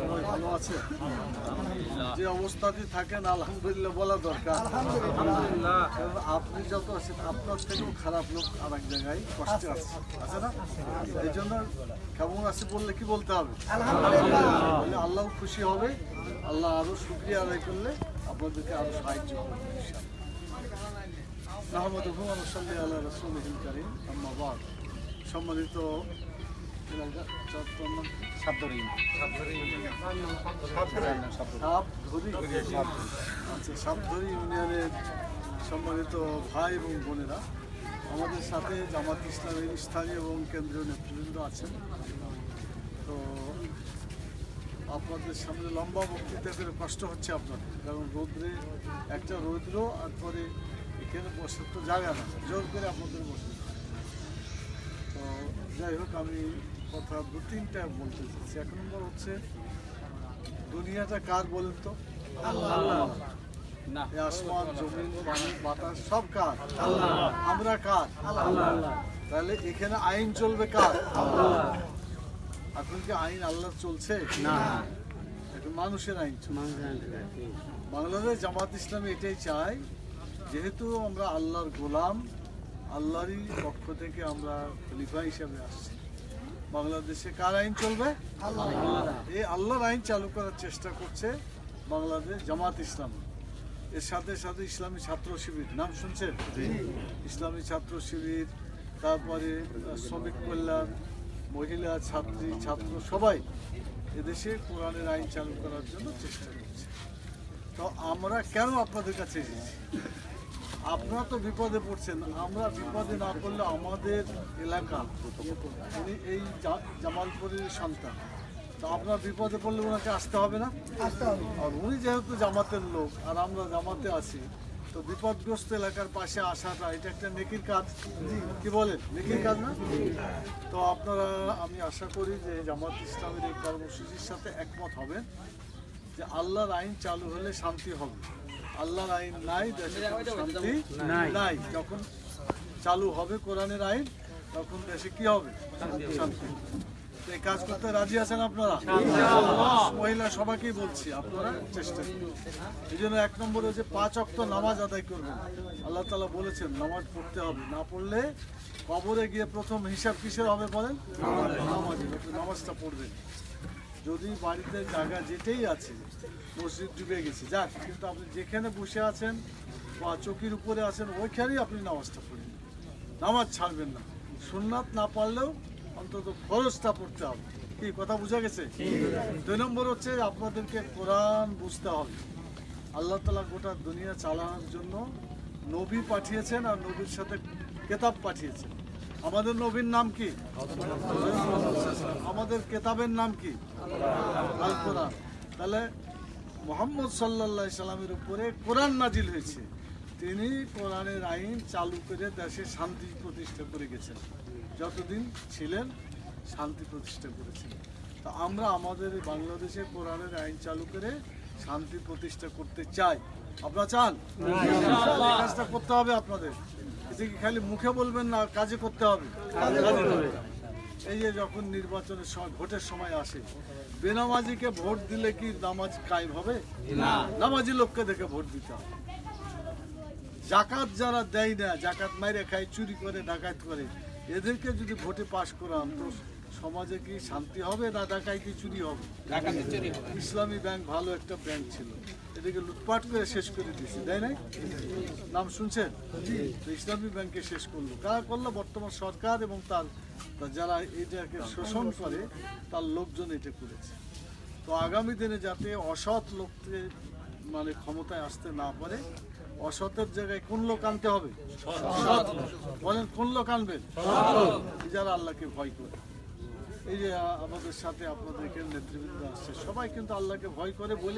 সবাই ভালো আছে। যে অবস্থাতে থাকেন আলহামদুলিল্লাহ বলা দরকার। আপনি যত আছেন আপনার থেকেও খারাপ লোক আর এক জায়গায় কষ্টে আছে আছে। না? এই জন্য কেমন আছে বললে কি বলতে হবে? আল্লাহ খুশি হবে আল্লাহ আরও শুক্রিয়া আদায় করলে আপনাদেরকে আরও সাহায্য করবে ইনশাআল্লাহ। নাহমাদুহু ওয়া নুসাল্লি আলা রাসূলিহিল কারীম সম্মানিত সাপধরি ইউনিয়নের সম্মানিত ভাই এবং বোনেরা আমাদের সাথে জামাত ইসলামের স্থানীয় এবং কেন্দ্রীয় নেতৃবৃন্দ আছেন তো আপনাদের সামনে লম্বা বক্তৃতা করে কষ্ট হচ্ছে আপনাদের কারণ রৌদ্রে একটা রৌদ্র আর পরে এখানে বসার তো জায়গা না জোর করে আপনাদের বসে তো যাই হোক আমি কথা দু তিনটা বলতে চাচ্ছি। এক নম্বর হচ্ছে দুনিয়াটা কার বলেন তো? আল্লাহ। না। এই আসমান জমিন পানি বাতাস সব কার? আমরা কার? তাহলে এখানে আইন চলবে কার? এখন কি আইন আল্লাহ চলছে? না। এখন মানুষের আইন বাংলাদেশ জামাত ইসলাম এটাই চায় যেহেতু আমরা আল্লাহর গোলাম আল্লাহরই পক্ষ থেকে আমরা খলিফা হিসাবে আসছি। বাংলাদেশে কার আইন চলবে? এই আল্লাহর আইন চালু করার চেষ্টা করছে বাংলাদেশ জামাত ইসলাম। এর সাথে সাথে ইসলামী ছাত্র শিবির নাম শুনছেন? ইসলামী ছাত্র শিবির তারপরে শ্রমিক কল্যাণ মহিলা ছাত্রী ছাত্র সবাই এদেশে কোরআনের আইন চালু করার জন্য চেষ্টা করছে। তো আমরা কেন আপনাদের কাছে এসেছি? আপনারা তো বিপদে পড়ছেন আমরা বিপদে না পড়লে আমাদের এলাকা উনি এই জামালপুরের সন্তান। তো আপনার বিপদে পড়লে ওনাকে আসতে হবে না? আসতে হবে। আর উনি যেহেতু জামাতের লোক আর আমরা জামাতে আছি তো বিপদগ্রস্ত এলাকার পাশে আসাটা এটা একটা নেকির কাজ। কি বলেন? নেকির কাজ না? তো আপনারা আমি আশা করি যে জামাত ইসলামের এই কর্মসূচির সাথে একমত হবেন যে আল্লাহর আইন চালু হলে শান্তি হবে। আল্লাহর আইন নাই দেশে শান্তি নাই। যখন চালু হবে কোরআনের আইন তখন দেশে কি হবে? শান্তি তো এই কাজ করতে রাজি আছেন আপনারা? মহিলা সবাইকেই বলছি আপনারা চেষ্টা এই জন্য এক নম্বরে যে পাঁচ অক্ত নামাজ আদায় করবেন। আল্লাহ তালা বলেছেন নামাজ পড়তে হবে। না পড়লে কবরে গিয়ে প্রথম হিসাব কিসের হবে বলেন? নামাজের। নামাজটা পড়বেন। যদি বাড়িতে জায়গা যেটাই আছে, মসজিদ ডুবে গেছে, যাক, কিন্তু আপনি যেখানে বসে আছেন বা চকির উপরে আছেন, ওইখানেই আপনি নামাজটা পড়বেন নামাজ ছাড়বেন না। সুন্নাত না পারলেও অন্তত খরচটা পড়তে হবে। কি, কথা বোঝা গেছে? দুই নম্বর হচ্ছে আপনাদেরকে কোরআন বুঝতে হবে। আল্লাহ তালা গোটা দুনিয়া চালানোর জন্য নবী পাঠিয়েছেন আর নবীর সাথে কেতাব পাঠিয়েছেন। আমাদের নবীর নাম কি? আমাদের কেতাবের নাম কি? আল কোরআন। তাহলে মোহাম্মদ সাল্লাহ সাল্লামের উপরে কোরআন নাজিল হয়েছে। তিনি কোরআনের আইন চালু করে দেশে শান্তি প্রতিষ্ঠা করে গেছেন। যতদিন ছিলেন শান্তি প্রতিষ্ঠা করেছেন। তা আমরা আমাদের বাংলাদেশে কোরআনের আইন চালু করে শান্তি প্রতিষ্ঠা করতে চাই। আপনারা চান? কাজটা করতে হবে আপনাদের। খালি মুখে বলবেন না কাজে করতে হবে। এই যে যখন নির্বাচনের সময় ভোটের সময় আসে বেনামাজিকে ভোট দিলে কি নামাজ কায়েম হবে? নামাজি লোককে দেখে ভোট দিতে হবে। জাকাত যারা দেয় না জাকাত মাইরে খায় চুরি করে ডাকাত করে এদেরকে যদি ভোটে পাশ করান তো সমাজে কি শান্তি হবে না ডাকাইতি চুরি হবে? চুরি হবে। ইসলামী ব্যাংক ভালো একটা ব্যাংক ছিল। এটাকে লুটপাট করে শেষ করে দিয়েছে তাই নাই নাম শুনছেন? তো ইসলামী ব্যাংকে শেষ করল। কারা করল? বর্তমান সরকার এবং তার যারা এটাকে শোষণ করে তার লোকজন এটা করেছে। তো আগামী দিনে যাতে অসৎ লোককে মানে ক্ষমতায় আসতে না পারে অসতের জায়গায় কোন লোক আনতে হবে। বলেন কোন লোক আনবেন? যারা আল্লাহকে ভয় করে। এই যে আমাদের সাথে আপনাদেরকে নেতৃবৃন্দ আসছে? সবাই কিন্তু আল্লাহকে ভয় করে বলে